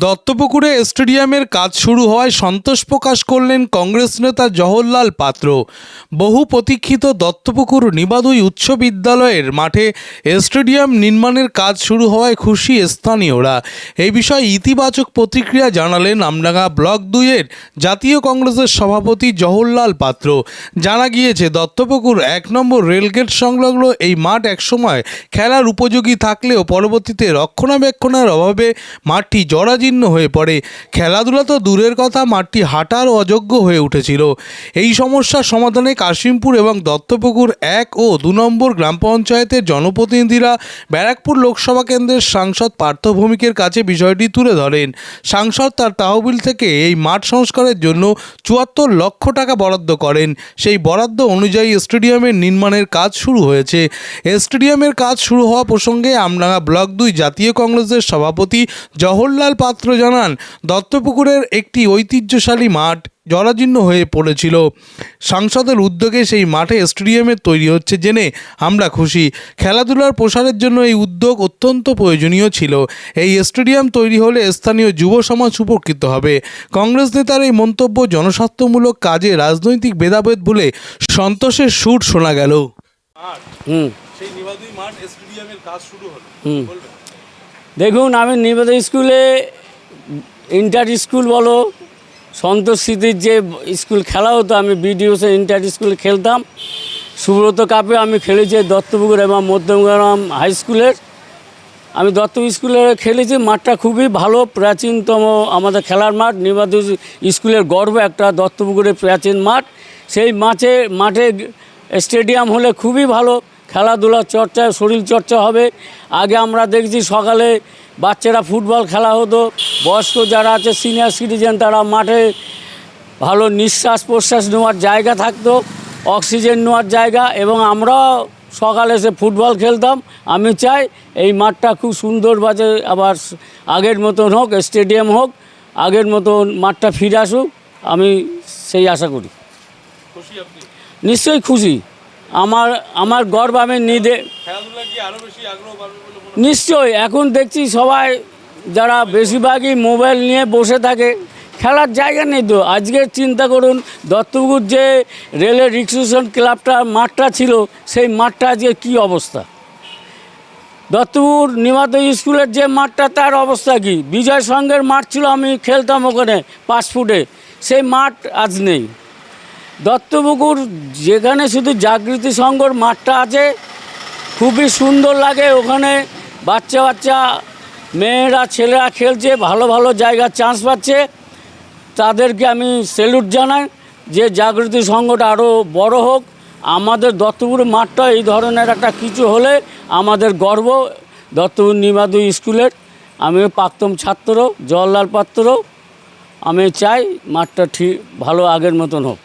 দত্তপুকুরে স্টেডিয়ামের কাজ শুরু হওয়ায় সন্তোষ প্রকাশ করলেন কংগ্রেস নেতা জওহরলাল পাত্র। বহু প্রতীক্ষিত দত্তপুকুর নিবাদুই উচ্চ বিদ্যালয়ের মাঠে স্টেডিয়াম নির্মাণের কাজ শুরু হওয়ায় খুশি স্থানীয়রা। এই বিষয়ে ইতিবাচক প্রতিক্রিয়া জানালেন আমডাঙ্গা ব্লক দুইয়ের জাতীয় কংগ্রেসের সভাপতি জওহরলাল পাত্র। জানা গিয়েছে, দত্তপুকুর এক নম্বর রেলগেট সংলগ্ন এই মাঠ একসময় খেলার উপযোগী থাকলেও পরবর্তীতে রক্ষণাবেক্ষণের অভাবে মাঠটি জরাজীর্ণ হয়ে পড়ে। খেলাধুলা তো দূরের কথা, মাঠটি হাঁটার অযোগ্য হয়ে উঠেছিল। এই সমস্যার সমাধানে কাশিমপুর এবং দত্তপুকুর এক ও দু নম্বর গ্রাম পঞ্চায়েতের জনপ্রতিনিধিরা ব্যারাকপুর লোকসভা কেন্দ্রের সাংসদ পার্থ ভৌমিকের কাছে বিষয়টি তুলে ধরেন। সাংসদ তার তহবিল থেকে এই মাঠ সংস্কারের জন্য চুয়াত্তর লক্ষ টাকা বরাদ্দ করেন। সেই বরাদ্দ অনুযায়ী স্টেডিয়ামের নির্মাণের কাজ শুরু হয়েছে। স্টেডিয়ামের কাজ শুরু হওয়া প্রসঙ্গে আমডাঙ্গা ব্লক দুই জাতীয় কংগ্রেসের সভাপতি জওহরলাল পাত্র জানান দত্তপুকুরের একটি ঐতিহ্যশালী মাঠ জরাজীর্ণ হয়ে পড়েছিল। সাংসদের উদ্যোগে সেই মাঠে স্টেডিয়ামের তৈরি হচ্ছে জেনে আমরা খুশি। খেলাধুলার প্রসারের জন্য এই উদ্যোগ অত্যন্ত প্রয়োজনীয় ছিল। এই স্টেডিয়াম তৈরি হলে স্থানীয় যুব সমাজ উপকৃত হবে। কংগ্রেস নেতার এই মন্তব্য জনস্বার্থমূলক কাজে রাজনৈতিক ভেদাভেদ বলে সন্তোষের সুর শোনা গেল। হুম। সেই নিবাদী মাঠ স্টেডিয়ামের কাজ শুরু হলো। হুম। দেখুন আমি নিবেদন স্কুলে ইন্টার স্কুল বলো, সন্তোষ স্মৃতির যে স্কুল খেলা হতো, আমি বিডিওসে ইন্টার স্কুলে খেলতাম। সুব্রত কাপে আমি খেলেছি দত্তপুকুর এবং মধ্যমগ্রাম হাই স্কুলের আমি দত্ত স্কুলে খেলেছি, মাঠটা খুবই ভালো, প্রাচীনতম আমাদের খেলার মাঠ। নিবাদ স্কুলের গর্ব, একটা দত্তপুকুরের প্রাচীন মাঠ। সেই মাঠে মাঠে স্টেডিয়াম হলে খুবই ভালো খেলাধুলা চর্চা শরীর চর্চা হবে। আগে আমরা দেখছি সকালে বাচ্চারা ফুটবল খেলা হতো বয়স্ক যারা আছে সিনিয়র সিটিজেন তারা মাঠে ভালো নিঃশ্বাস প্রশ্বাস নেওয়ার জায়গা থাকতো অক্সিজেন নেওয়ার জায়গা এবং আমরাও সকালে এসে ফুটবল খেলতাম। আমি চাই এই মাঠটা খুব সুন্দর বাজে আবার আগের মতন হোক স্টেডিয়াম হোক আগের মতন মাঠটা ফিরে আসুক। আমি সেই আশা করি। খুশি নিশ্চয়ই খুশি। আমার আমার গর্ব আমি মনে নিশ্চয়ই এখন দেখছি সবাই যারা বেশিরভাগই মোবাইল নিয়ে বসে থাকে খেলার জায়গা নেই তো। আজকের চিন্তা করুন দত্তপুকুর যে রেলের রিক্সেশন ক্লাবটা মাঠটা ছিল সেই মাঠটা আজকে কী অবস্থা? দত্তপুর নিমাত স্কুলের যে মাঠটা তার অবস্থা কি? বিজয় সঙ্গের মাঠ ছিল আমি খেলতাম ওখানে পাঁচ ফুটে। সেই মাঠ আজ নেই। দত্তপুকুর, যেখানে শুধু জাগৃতি সংঘর মাঠটা আছে, খুবই সুন্দর লাগে। ওখানে বাচ্চা বাচ্চা, মেয়েরা, ছেলেরা খেলছে, ভালো ভালো জায়গার চান্স পাচ্ছে। তাদেরকে আমি স্যালুট জানাই যে জাগৃতি সংঘটা আরও বড় হোক। আমাদের দত্তপুর মাঠটা এই ধরনের একটা কিছু হলে আমাদের গর্ব। দত্তপুর নিমাদু স্কুলের। আমি প্রাক্তন ছাত্র, জওয়াহরলাল পাত্র। আমি চাই মাঠটা ঠিক, ভালো আগের মতন হোক।